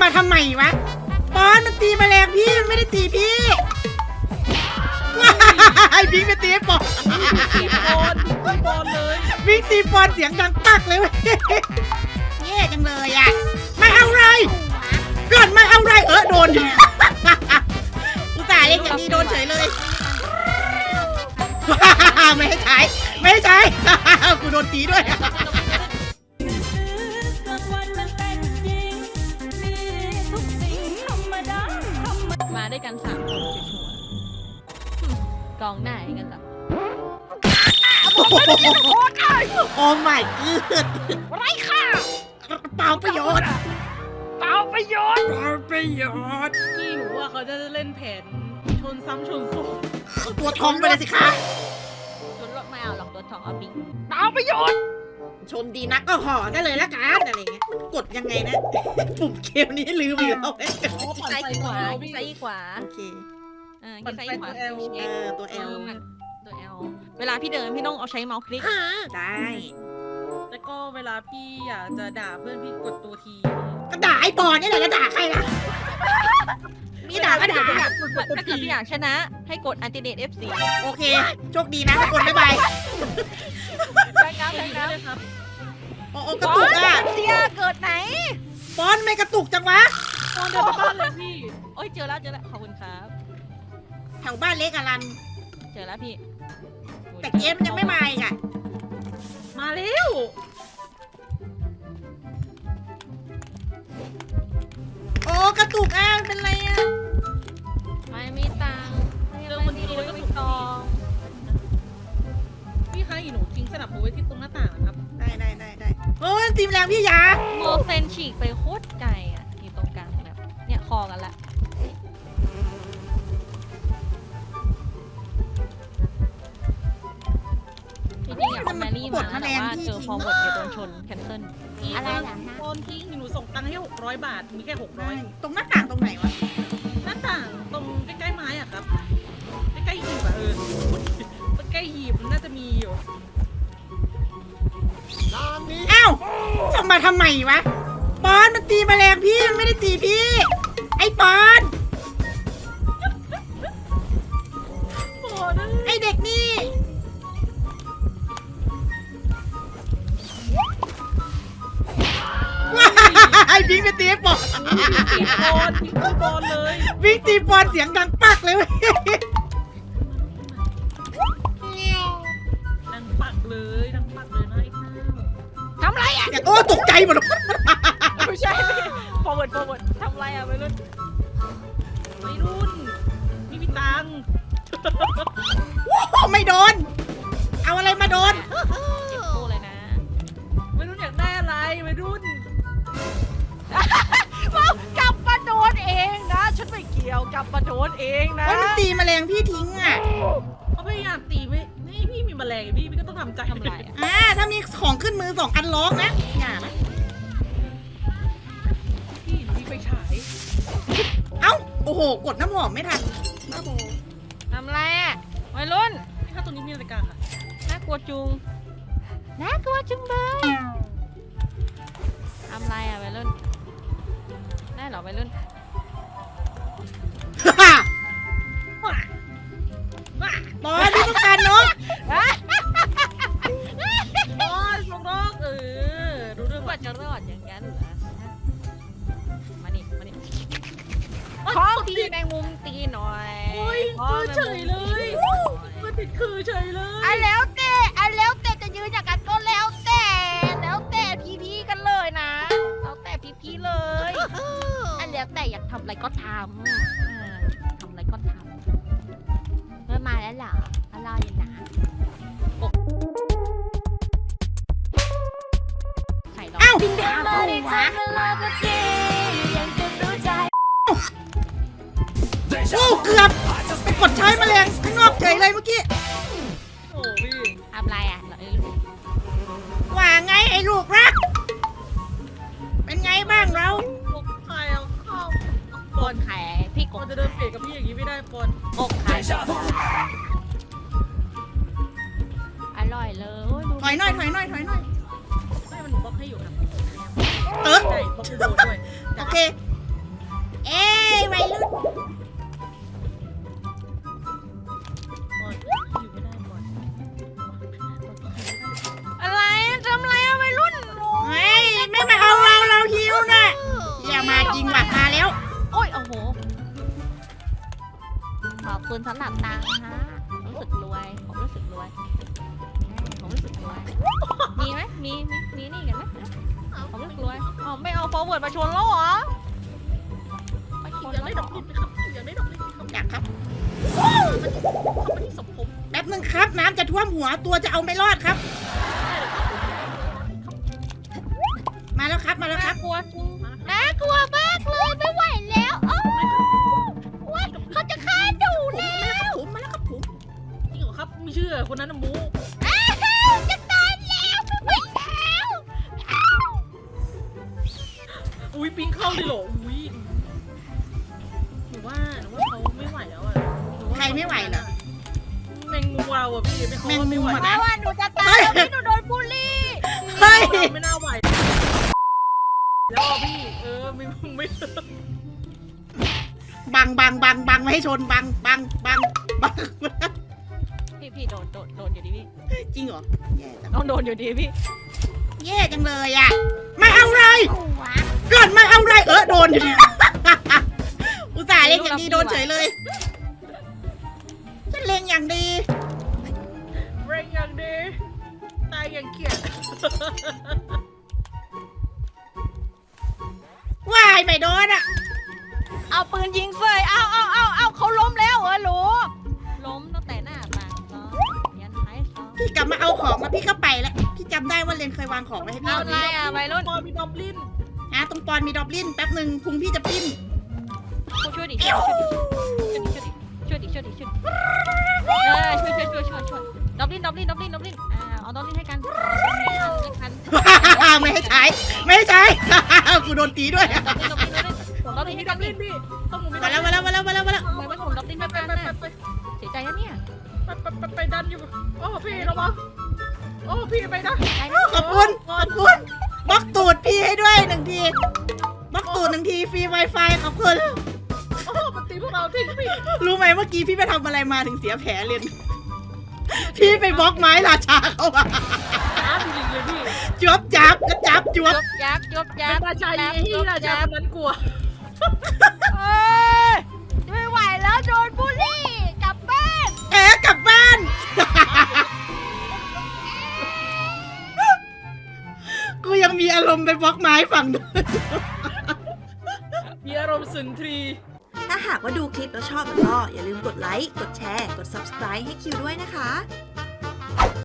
มาทำไมวะปอนมันตีแมลงพี่มันไม่ได้ตีพี่ว้ายพิงไปตีไอ้ปอนตีบอลตีบอลเลยพิงตีปอนเสียงดังปักเลยเว้ยแย่จังเลยอะไม่เอาไรหล่อนไม่เอาไรเออโดนอุตส่าห์เล่นอย่างนี้โดนเฉยเลยไม่ให้ใช้ไม่ให้ใช้กูโดนตีด้วย ด้วยกันสามคนชัวร์ๆหึกองหน้าอย่างกันแบบโอ้ my god ไรค่ะ เปล่าประโยชน์เปล่าประโยชน์ เปล่าประโยชน์พี่หนูว่าเขาจะเล่นแผนชนซ้ำชนซ้อนเอาตัวทองไปเลยสิคะตัวรถไม่เอาหรอกตัวทองเอาบิง เปล่าประโยชน์ ชนดีนักก็ห่อได้เลยละกันอะไรเงี้ยมันกดยังไงนะ ปุ่มเกมนี้ลืมอีกแล้วที่ซ้ายขวาที่ซ้ายขวาโอเคเออที่ซ้ายขวาเออตัวเอ L อตัว L เวลาพี่เดินพี่ต้องเอาใช้เมาส์คลิกได้ แล้วก็เวลาพี่อยากจะด่าเพื่อนพี่กดตัวทีก็ด่าไอ้ปอนนี่แหละแล้วด่าใครล่ะมีด่าก็ด่าถ้าเกิดพี่อยากชนะ ให้กดอันติเดต F4 โอเค โชคดีนะทุกคนบ๊ายบายแบงค์น้ำแบได้งค์น้เลยครับ โอ้โอ้กระตุกอะำเสียเกิดไหนปอนไม่กระตุกจังวะ ตอนเดินไปบ้านเลยพี่โอ้ยเจอแล้วเจอแล้วขอบคุณครับ แถวบ้านเล็กอะรัน เจอแล้วพี่แต่เกมมันยังไม่มาอีกอะมาเร็วโอ้กระตุกอะเป็นไรอะ มแรงพี่ยาโมเซนฉีกไปโคตรไกลอะอยู่ตรงกลางแบบเนี่ยคอกันละจริงๆอยากเอาแมรี่มานะแต่ว่าเจอฟอร์เวิร์ดเดี๋ยวโดนชนแคนเซิล อะไรล่ะตอนทิ้งหนูส่งตังค์ให้หกร้อยบาท มีแค่หกร้อยตรงหน้าต่าง วะปอนมันตีแมลงพี่มันไม่ได้ตีพี่ ไอ้ปอน โอ้นะไอ้เด็กนี่ว้ายพิงไปตีไอ้ปอนตีบอลตีบอลเลย วิ่งตีปอนเสียงดังปักเลยเว้ย มดเลยไม่ใช่ฟอร์เวิร์ดฟอร์เวิร์ดทำไรอะไม่รู้วัยรุ่นไมีมีตังค์โอ้ไม่โดน เอาอะไรมาโดนเจ็บตู้เลยนะวัยรุ่นอยากได้อะไรวัยรุ่น ฉันไม่เกี่ยวกลับมาโดนเองนะ โอ้ยมันตีแมลงพี่ทิ้งอะเขาพยายามตีไม่ไม่ให้พี่มีแมลงไงพี่พี่ก็ต้องทำใจทำไรอะอ่าถ้ามีของขึ้นมือสองอันร้องนะอย่านะพี่หนูมีไฟฉายเอ้าโอ้โห กดน้ำหอมไม่ทันโอ้โหทำไรอะวัยรุ่นถ้าตรงนี้มีนาฬิกาค่ะน่ากลัวจุงน่ากลัวจุงเลยทำไรอะวัยรุ่นได้เหรอวัยรุ่น คือแมงเฉมุยมเลยมันติดคือเฉยเลยอะแล้วแต่อะแล้วแต่จะยืนอย่างนั้นก็แล้วแต่แล้วแต่พีพีกันเลยนะ แล้วแต่พีพีเลย อันแล้วแต่อยากทำอะไรก็ทำอ่าทำอะไรก็ทำเมื่อมาแล้วเหรออร่อยนะไข่ดอกเอ้าโอ้เกือบไป กดใช้มาเลย ฟืนสลับตังค์ฮะรู้สึกรวย ผมรู้สึกรวยอืมผมรู้สึกรวย มีไหมมีมีมีนี่กันไหมผมรู้สึกรวยอ๋อไม่เอา forward มาชนแล้วเหรอไม่ชนอยากแล้ได้วดเหรอกอลิ้นไหมครับอยากได้ดอกลิ้นไหมครับอยากครับเข้ามาที่สมผมแป๊บนึงครับ น้ำจะท่วมหัวตัวจะเอาไม่รอดครับ ไม่เชื่อคนนั้นน่ะหมูอ้าวจะตายแล้วไม่แล้วอุ้ยปิงเข้าเลยเหรออุ้ยหนูว่าหนูว่าเขาไม่ไหวแล้วอะนูว่าใครไม่ไหวเหรอ แมงมุมเราอะพี่ไม่เขาแมงมุมไม่ไหวอะเพราะว่าหนูจะตายแล้วพี่หนูโดนบูลลี่เฮ้ย เราไม่น่าไหวแล้วอะพี่เออไม่ไม่บังบังบังบังไม่ให้ชนบังบังบังบัง พี่พี่โดนโดนโดนอยู่ดีพี่จริงเหรอแย่จังต้องโดนอยู่ดีพี่แย่จังเลยอะไม่เอาไรหล่อนไม่เอาไรเออโดน อุตส่าห์เล่นอย่างดีโดนเฉยเลยฉันเล่นอย่างดีเร่งอย่างดีตายอย่างเขียดวายไม่โดนอะเอาปืนยิงเสยเอาเอาเอาเอาเขา กลับมาเอาของแล้วพี่ก็ไปแล้วพี่จำได้ว่าเรนเคยวางของไว้ให้พี่เอาอะไรอะวัยรุ่นพอมีดอมลินอะตรงปอนมีดอบลินแป๊บหนึ่งพุงพี่จะปิ้นช่วยดิช่วยดิช่วยดิช่วยดิช่วยดิช่วยดิเออช่วยช่วยช่วยช่วยช่วยดอบลินดอบลินดอบลินดอบลินอ่าเอาดอบลินให้กันให้กันไม่ให้ใช้ไม่ให้ใช้กูโดนตีด้วยดอบลินดอบลินดอบลินดอบลินมีให้ดกัอนมดิลินพี่ต้องหนูมีมาแล้วมาแล้วมาแล้วมาแล้วมาแล้วทำไมว่าผมดอบลินไปไม่ไปกันไปน่ะไปเสียใจนะเนี่ย ไปไปไปดันอยู่ โอ้พี่ระวัง โอ้พี่ไปนะใจนะขอบคุณ ขอบคุณบล็อกตูดพี่ให้ด้วยหนึ่งทีบล็อกตูดหนึ่งทีฟรี Wi-Fi ขอบคุณ โอ้มันตีพวกเราทิ้งพี่รู้ไหมเมื่อกี้พี่ไปทำอะไรมาถึงเสียแผลเลนพี่ไปบล็อกไม้ราชาเขาอะช้าจริงๆเลยพี่จวบจับกระจับจวยบบยับยบยัเป็บนราชาไอ้ที่ราชาคนนั้นกลัว มีอารมณ์ไปบล็อกไม้ฝั่งนู้นมีอารมณ์สุนทรีถ้าหากว่าดูคลิปแล้วชอบแล้วก็อย่าลืมกดไลค์ กดแชร์ กด subscribe ให้คิวด้วยนะคะ